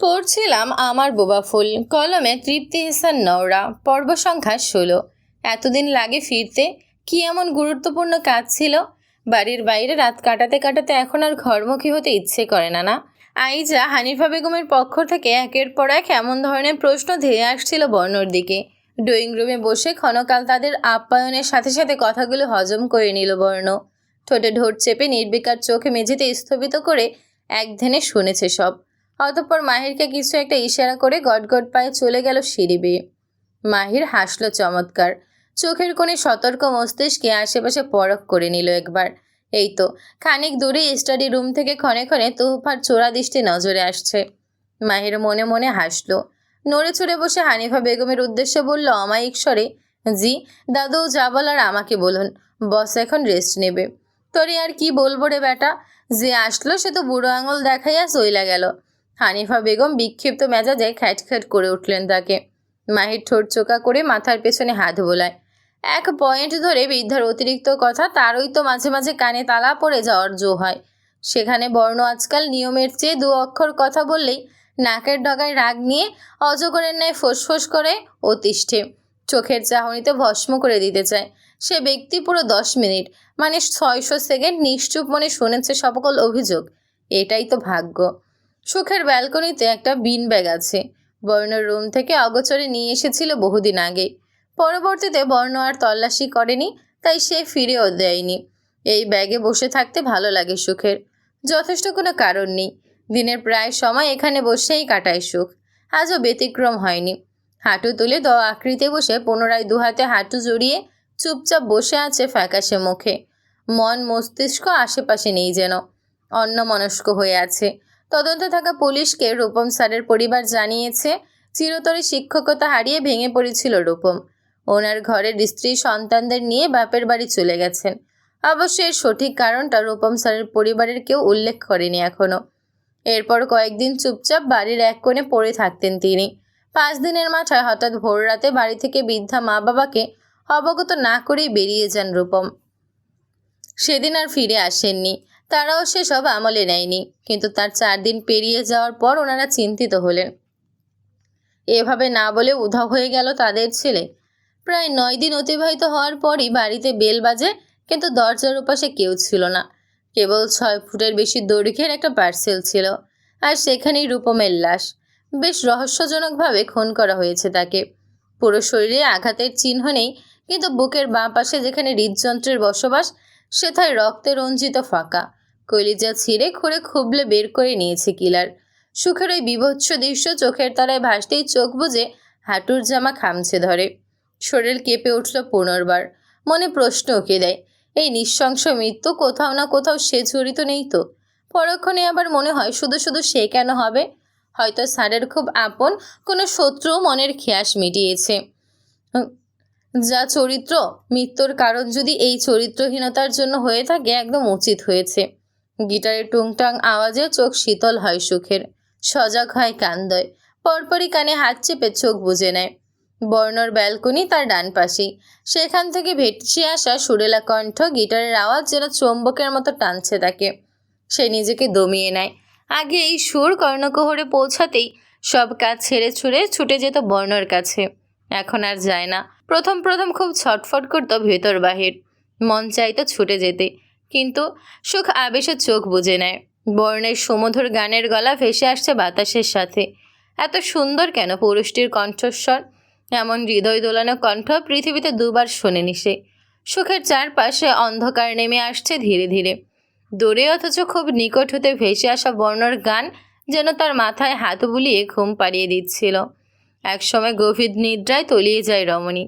পড়ছিলাম আমার বোবা ফুল। কলমে তৃপ্তি ইহসান নওরা, পর্ব সংখ্যা ষোলো। এতদিন লাগে ফিরতে, কি এমন গুরুত্বপূর্ণ কাজ ছিল? বাড়ির বাইরে রাত কাটাতে কাটাতে এখন আর ঘরমুখী হতে ইচ্ছে করে না না? আইজা হানিফা বেগমের পক্ষ থেকে একের পর এক এমন ধরনের প্রশ্ন ধেয়ে আসছিল বর্ণর দিকে। ড্রয়িং রুমে বসে ক্ষণকাল তাদের আপ্যায়নের সাথে সাথে কথাগুলো হজম করে নিল বর্ণ। ঠোঁটে ঢোট চেপে নির্বিকার চোখে মেঝেতে স্থগিত করে এক ধ্যানে শুনেছে সব। অতঃপর মাহিরকে কিছু একটা ইশারা করে গটগট পায়ে চলে গেল সিঁড়ি বেয়ে। মাহির হাসলো চমৎকার। চোখের কোণে সতর্ক মস্তিষ্কে আশেপাশে পরখ করে নিল একবার। এই তো, খানিক দূরে স্টাডি রুম থেকে ক্ষণে ক্ষণে তুহফার চোরা দৃষ্টি নজরে আসছে। মাহির মনে মনে হাসলো। নড়ে চড়ে বসে হানিফা বেগমের উদ্দেশ্যে বলল, অমায়িক স্বরে, জি, দাদু যা বলার আমাকে বলুন। বস এখন রেস্ট নেবে। তোরে আর কি বলব রে বেটা? যে আসলো সে তো বুড়ো আঙুল দেখাইয়া চইলা গেল। হানিফা বেগম বিক্ষিপ্ত মেজাজে খ্যাট খ্যাট করে উঠলেন তাকে। মাহির ঠোঁট চোকা করে মাথার পেছনে হাত বোলায়। এক পয়েন্ট ধরে বৃদ্ধার অতিরিক্ত কথা, তারই তো মাঝে মাঝে কানে তালা পড়ে যাওয়ার জো হয়। সেখানে বর্ণ আজকাল নিয়মের চেয়ে দু অক্ষর কথা বললেই নাকের ডগায় রাগ নিয়ে অজগরের ন্যায় ফোঁস করে অতিষ্ঠে চোখের চাহনিতে ভস্ম করে দিতে চায়। সে ব্যক্তি পুরো দশ মিনিট মানে ছয়শো সেকেন্ড নিশ্চুপ মনে শুনেছে সকল অভিযোগ। এটাই তো ভাগ্য। সুখের ব্যালকনিতে একটা বিন ব্যাগ আছে। বর্ণর রুম থেকে অগোচরে নিয়ে এসেছিল বহুদিন আগে। পরবর্তীতে বর্ণ আর তল্লাশি করেনি, তাই সে ফিরেও দেয়নি। এই ব্যাগে বসে থাকতে ভালো লাগে সুখের। যথেষ্ট কোনো কারণ নেই। দিনের প্রায় সময় এখানে বসেই কাটায় সুখ। আজও ব্যতিক্রম হয়নি। হাঁটু তুলে দ আকৃতি বসে পুনরায় দুহাতে হাঁটু জড়িয়ে চুপচাপ বসে আছে ফ্যাকাশে মুখে। মন মস্তিষ্ক আশেপাশে নেই যেন। অন্যমনস্ক হয়ে আছে। তদন্তে থাকা পুলিশকে রূপম স্যারের পরিবার জানিয়েছে, চিরতরে শিক্ষকতা হারিয়ে ভেঙে পড়েছিল রূপম। ওনার ঘরের স্ত্রী সন্তানদের নিয়ে বাপের বাড়ি চলে গেছেন। অবশ্য এর সঠিক কারণটা রূপম স্যারের পরিবারের কেউ উল্লেখ করেনি এখনও এরপর কয়েকদিন চুপচাপ বাড়ির এক কোণে পড়ে থাকতেন তিনি। পাঁচ দিনের মাথায় হঠাৎ ভোর রাতে বাড়ি থেকে বৃদ্ধা মা বাবাকে অবগত না করেই বেরিয়ে যান রূপম। সেদিন আর ফিরে আসেননি। তারাও সেসব আমলে নেয়নি, কিন্তু তার চার দিন পেরিয়ে যাওয়ার পর ওনারা চিন্তিত হলেন। এভাবে না বলে উধাও হয়ে গেল তাদের ছেলে। প্রায় নয় দিন অতিবাহিত হওয়ার পরই বাড়িতে বেল বাজে, কিন্তু দরজার উপাসে কেউ ছিল না। কেবল ছয় ফুটের বেশি দৈর্ঘ্যের একটা পার্সেল ছিল, আর সেখানেই রূপমের লাশ। বেশ রহস্যজনকভাবে খুন করা হয়েছে তাকে। পুরো শরীরে আঘাতের চিহ্ন নেই, কিন্তু বুকের বাঁ পাশে যেখানে হৃদযন্ত্রের বসবাস, সেথায় রক্তে রঞ্জিত ফাঁকা। কলিজা ছিঁড়ে খুঁড়ে খুবলে বের করে নিয়েছে কিলার। সুখের ওই বিভৎস দৃশ্য চোখের তলায় ভাসতেই চোখ বুজে হাঁটুর জামা খামছে ধরে। শরীর কেঁপে উঠল পুনর্বার। মনে প্রশ্ন ওকে দেয়, এই নিঃশংস মৃত্যু কোথাও না কোথাও সে জড়িত নেই তো? পরক্ষণে আবার মনে হয় শুধু শুধু সে কেন হবে? হয়তো স্যারের খুব আপন, কোনো শত্রু মনের খেয়াস মিটিয়েছে। যা চরিত্র, মৃত্যুর কারণ যদি এই চরিত্রহীনতার জন্য হয়ে থাকে, একদম উচিত হয়েছে। গিটারের টুংটাং আওয়াজে চোখ শীতল হয় সুখের। সজাগ হয় কান্দয়। পরপরই কানে হাত চেপে চোখ বুজে নেয়। বর্ণর ব্যালকনি তার ডান পাশেই। সেখান থেকে ভেটসে আসা সুরেলা কণ্ঠ গিটারের আওয়াজ যেন চৌম্বকের মতো টানছে তাকে। সে নিজেকে দমিয়ে নেয়। আগে এই সুর কর্ণকোহরে পৌঁছাতেই সব কাজ ছেড়ে ছুড়ে ছুটে যেত বর্ণর কাছে। এখন আর যায় না। প্রথম প্রথম খুব ছটফট করতো ভেতর বাহির। মন চাইতো ছুটে যেতে। কিন্তু সুখ আবেশে চোখ বুজে নেয়। বর্ণের সুমধুর গানের গলা ভেসে আসছে বাতাসের সাথে। এত সুন্দর কেন পুরুষটির কণ্ঠস্বর? এমন হৃদয় দোলানো কণ্ঠ পৃথিবীতে দুবার শোনেনি সে। সুখের চারপাশে অন্ধকার নেমে আসছে ধীরে ধীরে। দূরে অথচ খুব নিকট হতে ভেসে আসা বর্ণর গান যেন তার মাথায় হাত বুলিয়ে ঘুম পাড়িয়ে দিচ্ছিল। একসময় গভীর নিদ্রায় তলিয়ে যায় রমণী।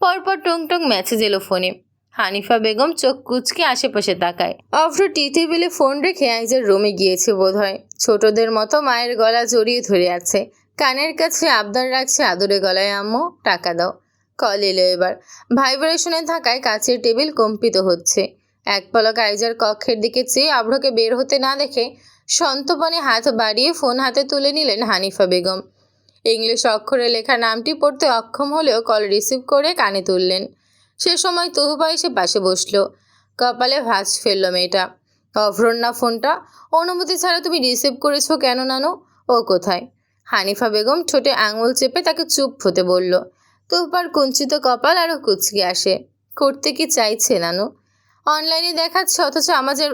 পরপর টুং টুং মেসেজ এলো ফোনে হানিফা বেগম চোখ কুচকে আশেপাশে তাকায়। অফ্র টি টেবিলে ফোন রেখে আইজের রুমে গিয়েছে বোধহয়। ছোটদের মতো মায়ের গলা জড়িয়ে ধরে আছে। কানের কাছে আবদার রাখছে আদরে গলায়, আম্মু, টাকা দাও। কল এলো এবার। ভাইব্রেশনে থাকায় কাছের টেবিল কম্পিত হচ্ছে। এক পলক আইজার কক্ষের দিকে চেয়ে আভ্রকে বের হতে না দেখে সন্তপনে হাত বাড়িয়ে ফোন হাতে তুলে নিলেন হানিফা বেগম। ইংলিশ অক্ষরে লেখা নামটি পড়তে অক্ষম হলেও কল রিসিভ করে কানে তুললেন। সে সময় তহুবা এসে পাশে বসল। কপালে ভাঁজ ফেলল মেয়েটা। অভ্রর না ফোনটা। অনুমতি ছাড়া তুমি রিসিভ করেছ কেন নানো? ও কোথায়? হানিফা বেগম ঠোঁটে আঙুল চেপে তাকে চুপ হতে বলল। তোপার কুঞ্চিত কপাল আরও কুচকে আসে। করতে কি চাইছে নানু? অনলাইনে দেখাচ্ছে অথচ আমাদের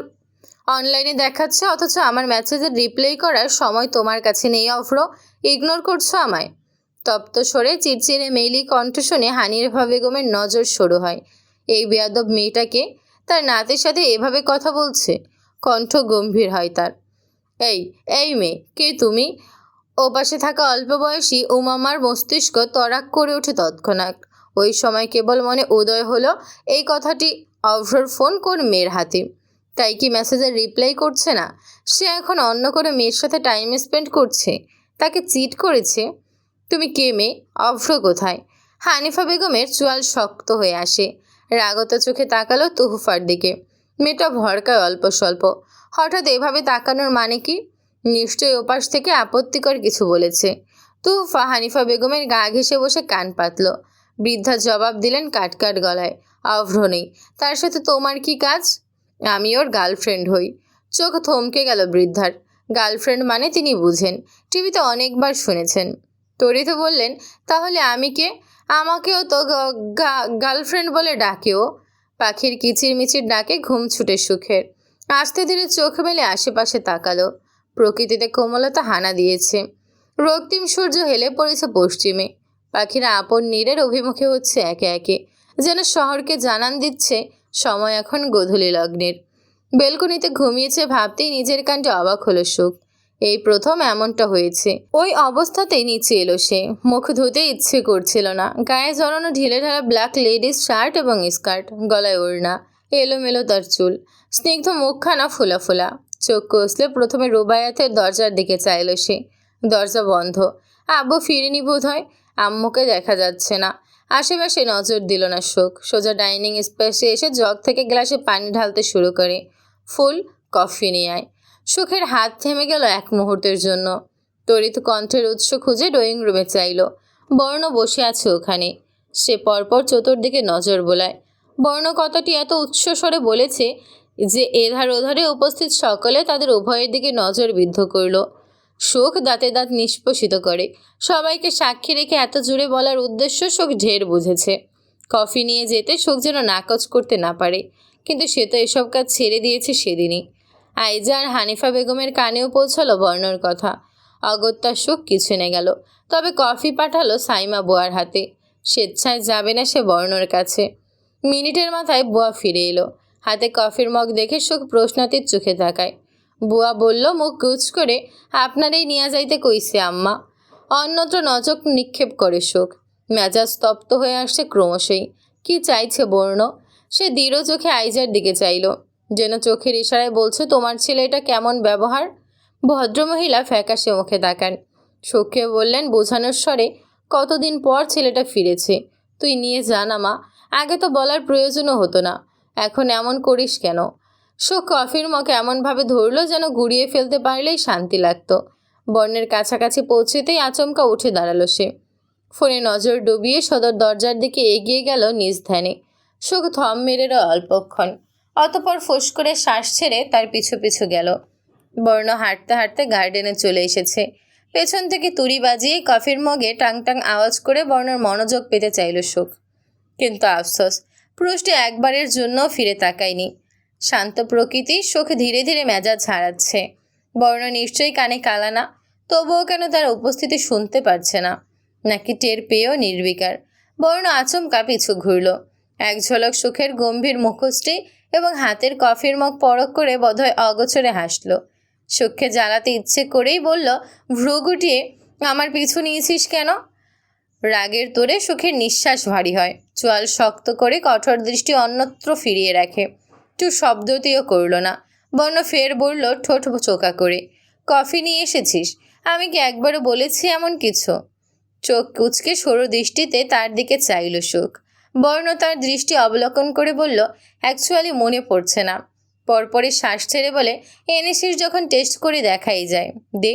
অনলাইনে দেখাচ্ছে অথচ আমার মেসেজের রিপ্লাই করার সময় তোমার কাছে নেই অফ্র ইগনোর করছ আমায়। তপ্ত সরে চিরচিরে মেইলি কণ্ঠ শুনে হানিফা বেগমের নজর সরু হয়। এই বেয়াদব মেয়েটাকে তার নাতের সাথে এভাবে কথা বলছে? কণ্ঠ গম্ভীর হয় তার। এই এই মেয়ে, কে তুমি? ও পাশে থাকা অল্প বয়সী উমামার মস্তিষ্ক তরাক করে ওঠে তৎক্ষণাৎ। ওই সময় কেবল মনে উদয় হলো এই কথাটি অভ্রর ফোন কোন মেয়ের হাতে। তাই কি মেসেজের রিপ্লাই করছে না? সে এখন অন্য কোনো মেয়ের সাথে টাইম স্পেন্ড করছে? তাকে চিট করেছে? তুমি কে মেয়ে? অভ্র কোথায়? হানিফা বেগমের চোয়াল শক্ত হয়ে আসে। রাগত চোখে তাকালো তুহুফার দিকে। মেয়েটা ভরকায় অল্প স্বল্প। হঠাৎ এভাবে তাকানোর মানে কি? নিশ্চয়ই ওপাশ থেকে আপত্তিকর কিছু বলেছে। তুহুফা হানিফা বেগমের গা ঘেসে বসে কান পাতল। বৃদ্ধা জবাব দিলেন কাটকাট গলায়, অভ্র নেই। তার সাথে তোমার কি কাজ? আমি ওর গার্লফ্রেন্ড হই। চোখ থমকে গেল বৃদ্ধার। গার্লফ্রেন্ড মানে তিনি বুঝেন। টিভিতে অনেকবার শুনেছেন। তরিত বললেন, তাহলে আমি কে? আমাকেও তো গার্লফ্রেন্ড বলে ডাকেও পাখির কিচির মিচির ডাকে ঘুম ছুটে সুখের। আস্তে ধীরে চোখ মেলে আশেপাশে তাকালো। প্রকৃতিতে কোমলতা হানা দিয়েছে। রক্তিম সূর্য হেলে পড়েছে পশ্চিমে। পাখিরা আপন নীরের অভিমুখে হচ্ছে একে একে। যেন শহরকে জানান দিচ্ছে, সময় এখন গোধূলি লগ্নের। বেলকনিতে ঘুমিয়েছে ভাবতেই নিজের কাণ্ডে অবাক হলো সুখ। এই প্রথম এমনটা হয়েছে। ওই অবস্থাতেই নিচে এলো সে। মুখ ধুতে ইচ্ছে করছিল না। গায়ে জড়ানো ঢিলে ঢালা ব্ল্যাক লেডিস শার্ট এবং স্কার্ট গলায় ওড়না, এলোমেলো তার চুল, স্নিগ্ধ মুখখানা ফোলা ফোলা। চোখ কষলে প্রথমে রুবায়াতের দরজার দিকে চাইল সে। দরজা বন্ধ। আব্বু ফিরেনি বোধ হয় আম্মুকে দেখা যাচ্ছে না। আশেপাশে নজর দিল না শোক। সোজা ডাইনিং স্পেসে এসে জগ থেকে গ্লাসে পানি ঢালতে শুরু করে। ফুল কফি নিয়ে আয়। সুখের হাত থেমে গেল এক মুহূর্তের জন্য। তরিত কণ্ঠের উৎস খুঁজে ড্রয়িং রুমে চাইল। বর্ণ বসে আছে ওখানে। সে পরপর চতুর্দিকে নজর বোলায়। বর্ণ কথাটি এত উচ্চ স্বরে বলেছে যে এধার ওধারে উপস্থিত সকলে তাদের উভয়ের দিকে নজর বিদ্ধ করল। শোক দাঁতে দাঁত নিষ্পোষিত করে। সবাইকে সাক্ষী রেখে এত জুড়ে বলার উদ্দেশ্য শোক ঢের বুঝেছে। কফি নিয়ে যেতে শোক যেন নাকচ করতে না পারে। কিন্তু সে তো এসব কাজ ছেড়ে দিয়েছে সেদিনই। আইজা আর হানিফা বেগমের কানেও পৌঁছালো বর্ণর কথা। অগত্যা সুখ কিছু নে গেল। তবে কফি পাঠালো সাইমা বুয়ার হাতে। স্বেচ্ছায় যাবে না সে বর্ণর কাছে। মিনিটের মাথায় বুয়া ফিরে এলো। হাতে কফির মগ দেখে সুখ প্রশ্নাতীত চোখে তাকায়। বুয়া বলল, মুখ গুজ করে আপনারই নিয়ে যাইতে কইছে আম্মা। অন্যত্র নজর নিক্ষেপ করে সুখ। মেজাজ তপ্ত হয়ে আসছে ক্রমশই। কি চাইছে বর্ণ? সে দৃঢ় চোখে আইজার দিকে চাইল। যেন চোখের ইশারায় বলছে, তোমার ছেলে এটা কেমন ব্যবহার? ভদ্রমহিলা ফ্যাকাশে মুখে তাকান। সুখে বললেন, বোঝানোর স্বরে কতদিন পর ছেলেটা ফিরেছে? তুই নিয়ে জানা মা, আগে তো বলার প্রয়োজনও হতো না, এখন এমন করিস কেন? সুখ কফির মগ এমনভাবে ধরলো যেন গুড়িয়ে ফেলতে পারলেই শান্তি লাগতো। বর্ণের কাছাকাছি পৌঁছেতেই আচমকা উঠে দাঁড়াল সে। ফোনে নজর ডুবিয়ে সদর দরজার দিকে এগিয়ে গেল নিজ ধ্যানে। সুখ থম মেরেরও অল্পক্ষণ। অতপর ফোঁস করে শ্বাস ছেড়ে তার পিছু পিছু গেল। বর্ণ হাঁটতে হাঁটতে গার্ডেনে চলে এসেছে। পেছন থেকে তুড়ি বাজিয়ে কফির মগে টাং টাং আওয়াজ করে বর্ণর মনোযোগ পেতে চাইল সুখ। কিন্তু আফসোস, পুরুষটি একবারের জন্য ফিরে তাকায়নি। শান্ত প্রকৃতি সুখ ধীরে ধীরে মেজাজ ছাড়াচ্ছে বর্ণ নিশ্চয়ই কানে কালানা তবুও কেন তার উপস্থিতি শুনতে পারছে না। নাকি টের পেয়েও নির্বিকার। বর্ণ আচমকা পিছু ঘুরল। এক ঝলক সুখের গম্ভীর মুখোশটি এবং হাতের কফির মগ পরক করে বোধহয় অগোচরে হাসল। সুখকে জ্বালাতে ইচ্ছে করেই বলল, ভ্রু গুটিয়ে আমার পিছু নিয়েছিস কেন? রাগের তোরে সুখের নিঃশ্বাস ভারী হয়। চোয়াল শক্ত করে কঠোর দৃষ্টি অন্যত্র ফিরিয়ে রাখে। একটু শব্দটিও করল না। বর্ণ ফের বলল, ঠোঁট চোকা করে। কফি নিয়ে এসেছিস? আমি কি একবারও বলেছি এমন কিছু? চোখ কুচকে সরু দৃষ্টিতে তার দিকে চাইল সুখ। বর্ণ তার দৃষ্টি অবলোকন করে বলল অ্যাকচুয়ালি মনে পড়ছে না। পরপরে শ্বাস ছেড়ে বলে এনেছিস যখন টেস্ট করে দেখাই যায়, দে।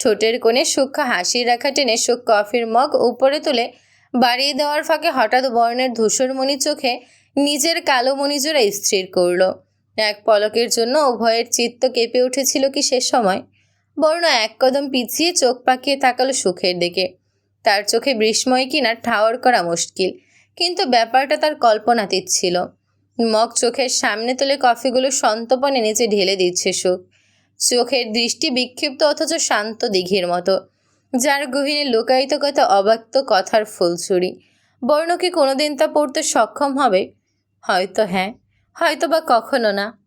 ঠোঁটের কোণে সূক্ষ্ম হাসির রেখা টেনে সুখ কফির মগ উপরে তুলে বাড়িয়ে দেওয়ার ফাঁকে হঠাৎ বর্ণের ধূসরমণি চোখে নিজের কালো মণিজোড়া স্থির করল। এক পলকের জন্য উভয়ের চিত্ত কেঁপে উঠেছিল কি সে সময়। বর্ণ এক কদম পিছিয়ে চোখ পাকিয়ে তাকালো সুখের দিকে। তার চোখে বিস্ময় কিনা ঠাওয়ার করা মুশকিল। কিন্তু ব্যাপারটা তার কল্পনাতীত ছিল। মগ চোখের সামনে তুলে কফিগুলো সন্তপনে নিচে ঢেলে দিচ্ছে সুখ। চোখের দৃষ্টি বিক্ষিপ্ত অথচ শান্ত দিঘির মতো। যার গহীনে লুকায়িত কথা অব্যক্ত কথার ফুলছুরি। বর্ণ কি কোনোদিন তা পড়তে সক্ষম হবে? হয়তো হ্যাঁ হয়তো বা কখনো না।